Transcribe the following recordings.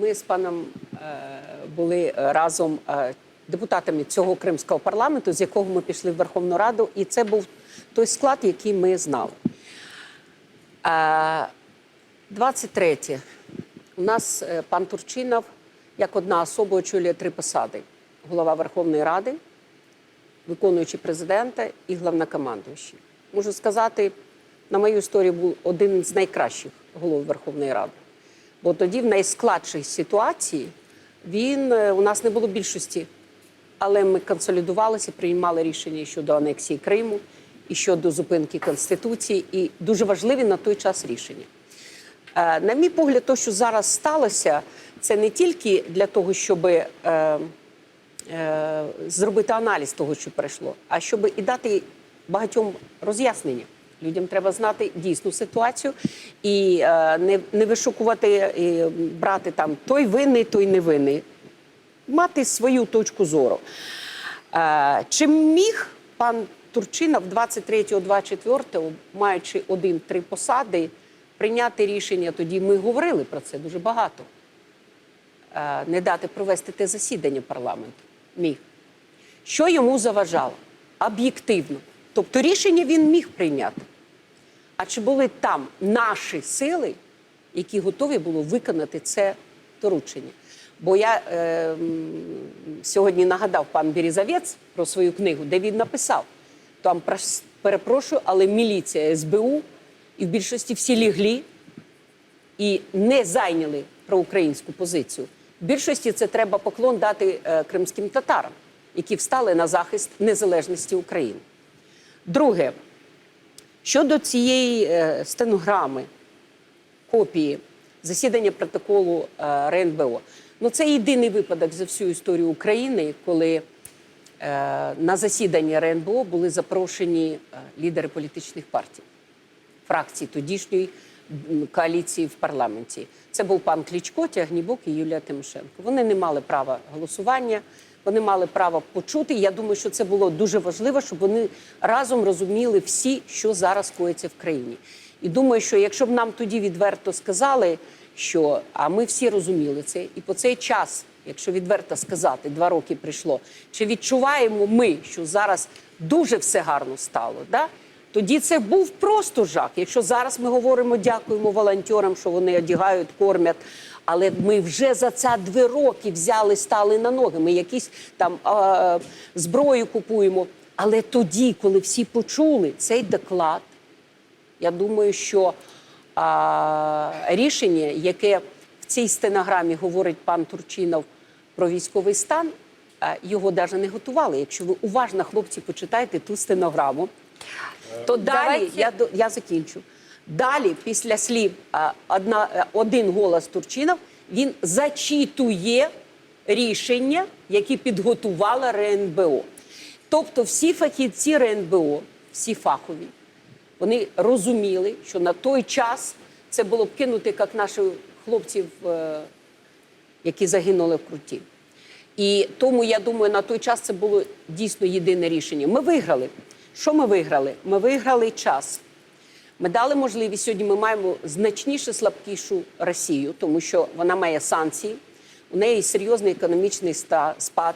Ми з паном е, були е, разом е, депутатами цього кримського парламенту, з якого ми пішли в Верховну Раду, і це був той склад, який ми знали. Е, 23. У нас пан Турчинов як одна особа очолює три посади: голова Верховної Ради, виконуючий президента і головнокомандуючий. Можу сказати, на мою історію був один з найкращих голов Верховної Ради. Бо тоді, в найскладшій ситуації, він е, у нас не було більшості, але ми консолідувалися, приймали рішення щодо анексії Криму і щодо зупинки Конституції, і дуже важливі на той час рішення. Е, На мій погляд, то, що зараз сталося, це не тільки для того, щоб е, е, зробити аналіз того, що пройшло, а щоб і дати багатьом роз'яснення. Людям треба знати дійсну ситуацію і е, не, не вишукувати, і брати там той винний, той не винний. Мати свою точку зору. Е, чи міг пан Турчинов 23-24, маючи один-три посади, прийняти рішення? Тоді ми говорили про це дуже багато. Е, не дати провести те засідання парламенту. Міг. Що йому заважало? Об'єктивно. Тобто рішення він міг прийняти. А чи були там наші сили, які готові були виконати це доручення? Бо я е, сьогодні нагадав пан Березавець про свою книгу, де він написав: там перепрошую, але міліція СБУ і в більшості всі ліглі і не зайняли проукраїнську позицію. В більшості це треба поклон дати е, кримським татарам, які встали на захист незалежності України. Друге, щодо цієї е, стенограми, копії засідання протоколу е, РНБО, ну це єдиний випадок за всю історію України, коли е, на засіданні РНБО були запрошені лідери політичних партій фракцій тодішньої коаліції в парламенті. Це був пан Клічко, Тягнібок і Юлія Тимошенко. Вони не мали права голосування, вони мали право почути. Я думаю, що це було дуже важливо, щоб вони разом розуміли всі, що зараз коїться в країні. І думаю, що якщо б нам тоді відверто сказали, що а ми всі розуміли це, і по цей час, якщо відверто сказати, два роки прийшло, чи відчуваємо ми, що зараз дуже все гарно стало? Да? Тоді це був просто жах. Якщо зараз ми говоримо, дякуємо волонтерам, що вони одягають, кормять. Але ми вже за це два роки взяли, стали на ноги. Ми якісь там е, зброю купуємо. Але тоді, коли всі почули цей доклад, я думаю, що а, рішення, яке в цій стенограмі говорить пан Турчинов про військовий стан, а, його навіть не готували. Якщо ви уважно, хлопці, почитаєте ту стенограму, то далі Давайте- я, я закінчу. Далі, після слів одна, е, один голос Турчинов, він зачитує рішення, які підготувала РНБО. Тобто всі фахівці РНБО, всі фахові, вони розуміли, що на той час це було б кинути, як наших хлопців, е, які загинули в круті. І тому я думаю, на той час це було дійсно єдине рішення. Ми виграли. Що ми виграли? Ми виграли час. Ми дали можливість сьогодні. Ми маємо значніше слабкішу Росію, тому що вона має санкції. У неї серйозний економічний спад.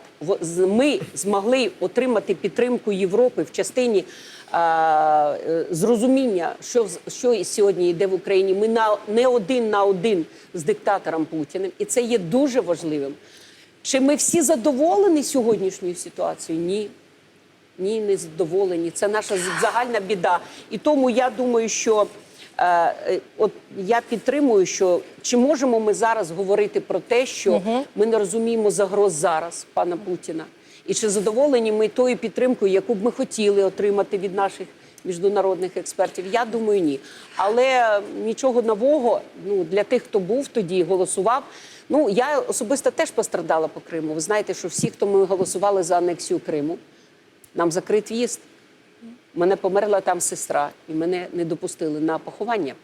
Ми змогли отримати підтримку Європи в частині е, зрозуміння, що, що сьогодні йде в Україні. Ми на не один на один з диктатором Путіним, і це є дуже важливим. Чи ми всі задоволені сьогоднішньою ситуацією? Ні. Ні, не задоволені. Це наша загальна біда. І тому я думаю, що е, е, от я підтримую, що чи можемо ми зараз говорити про те, що ми не розуміємо загроз зараз пана Путіна, і чи задоволені ми тою підтримкою, яку б ми хотіли отримати від наших міжнародних експертів? Я думаю, ні. Але нічого нового ну для тих, хто був тоді, голосував. Ну я особисто теж пострадала по Криму. Ви знаєте, що всі, хто ми голосували за анексію Криму. Нам закрит в'їзд. Мене померла там сестра, і мене не допустили на поховання.